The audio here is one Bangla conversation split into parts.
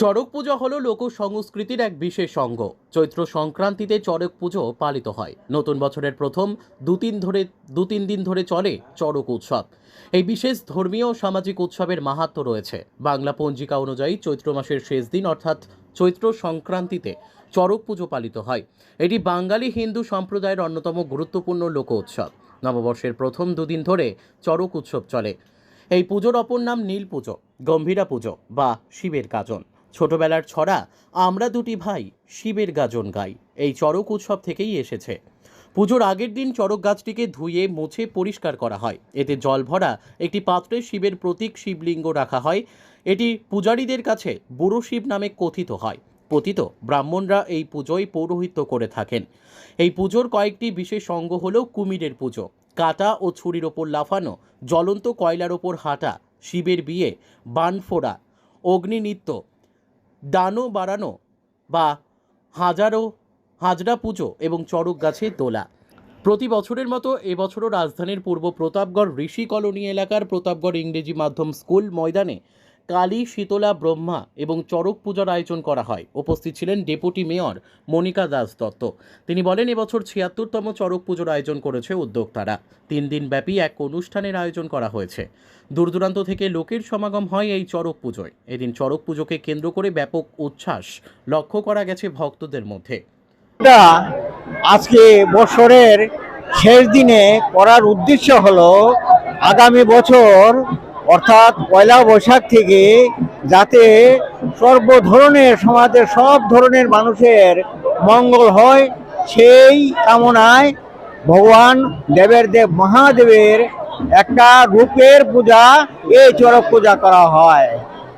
চড়ক পূজা হল লোক সংস্কৃতির এক বিশেষ অঙ্গ। চৈত্র সংক্রান্তিতে চড়ক পুজো পালিত হয়। নতুন বছরের প্রথম দু তিন ধরে দু তিন দিন ধরে চলে চড়ক উৎসব। এই বিশেষ ধর্মীয় ও সামাজিক উৎসবের মাহাত্ম্য রয়েছে। বাংলা পঞ্জিকা অনুযায়ী চৈত্র মাসের শেষ দিন অর্থাৎ চৈত্র সংক্রান্তিতে চড়ক পুজো পালিত হয়। এটি বাঙালি হিন্দু সম্প্রদায়ের অন্যতম গুরুত্বপূর্ণ লোক উৎসব। নববর্ষের প্রথম দুদিন ধরে চড়ক উৎসব চলে। এই পুজোর অপর নাম নীল পুজো, গম্ভীরা পুজো বা শিবের গাজন ছোটবেলার ছড়া, আমরা দুটি ভাই, শিবের গাজন গাই। এই চড়ক উৎসব থেকেই এসেছে। পুজোর আগের দিন চড়ক গাছটিকে ধুয়ে, মুছে পরিষ্কার করা হয়। এতে জল ভরা একটি পাত্রে শিবের প্রতীক শিবলিঙ্গ রাখা হয়। এটি পূজারীদের কাছে বুড়ো শিব নামে কথিত হয়। পতিত ব্রাহ্মণরা এই পুজোয় পৌরোহিত্য করে থাকেন। এই পুজোর কয়েকটি বিশেষ অঙ্গ হল কুমিরের পুজো। কাটা ও ছুরির ওপর লাফানো, জ্বলন্ত কয়লার ওপর হাঁটা, শিবের বিয়ে, বান ফোড়া, অগ্নি নৃত্য দানো বাড়ানো বা হাজারো হাজরা পুজো এবং চড়ক গাছে তোলা। প্রতি বছরের মতো এবছরও রাজধানীর পূর্ব প্রতাপগড় ঋষি কলোনি এলাকার প্রতাপগড় ইংরেজি মাধ্যম স্কুল ময়দানে কালী, শীতলা, ব্রহ্মা এবং চড়ক পূজার আয়োজন করা হয়। উপস্থিত ছিলেন ডেপুটি মেয়র মনিকা দাস দত্ত। তিনি বলেন, এবছর ছিয়াত্তরতম চড়ক পুজোর আয়োজন করেছে উদ্যোক্তারা। তিন দিন ব্যাপী এক অনুষ্ঠানের আয়োজন করা হয়েছে। দূর দূরান্ত থেকে লোকের সমাগম হয় এই চড়ক পুজোয়। এদিন চড়ক পুজোকে কেন্দ্র করে ব্যাপক উচ্ছ্বাস লক্ষ্য করা গেছে ভক্তদের মধ্যে। আজকে বছরের শেষ দিনে করার উদ্দেশ্য হলো, আগামী বছর অর্থাৎ পয়লা বৈশাখ থেকে যাতে সর্ব ধরনের সমাজের সব ধরনের মানুষের মঙ্গল হয়, সেই কামনায় ভগবান দেবের দেব মহাদেবের একটা রূপের পূজা, এই চড়ক পূজা করা হয়।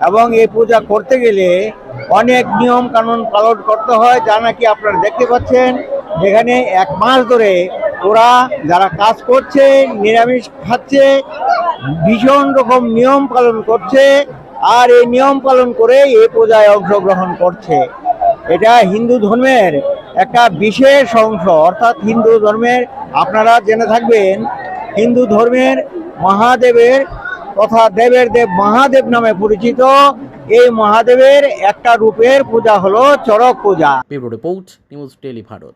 এবং এই পূজা করতে গেলে অনেক নিয়ম কানুন পালন করতে হয়, যা নাকি আপনারা দেখতে পাচ্ছেন। এখানে এক মাস ধরে ওরা যারা কাজ করছে, নিরামিষ খাচ্ছে ভীষণ রকম নিয়ম পালন করছে আর এই নিয়ম পালন করে এই পূজায় অংশগ্রহণ করছে। এটা হিন্দু ধর্মের একটা বিশেষ অংশ, অর্থাৎ হিন্দু ধর্মের, আপনারা জেনে থাকবেন, হিন্দু ধর্মের মহাদেবের তথা দেবের দেব মহাদেব নামে পরিচিত। এই মহাদেবের একটা রূপের পূজা হলো চড়ক পূজা। Report, news tele Bharat.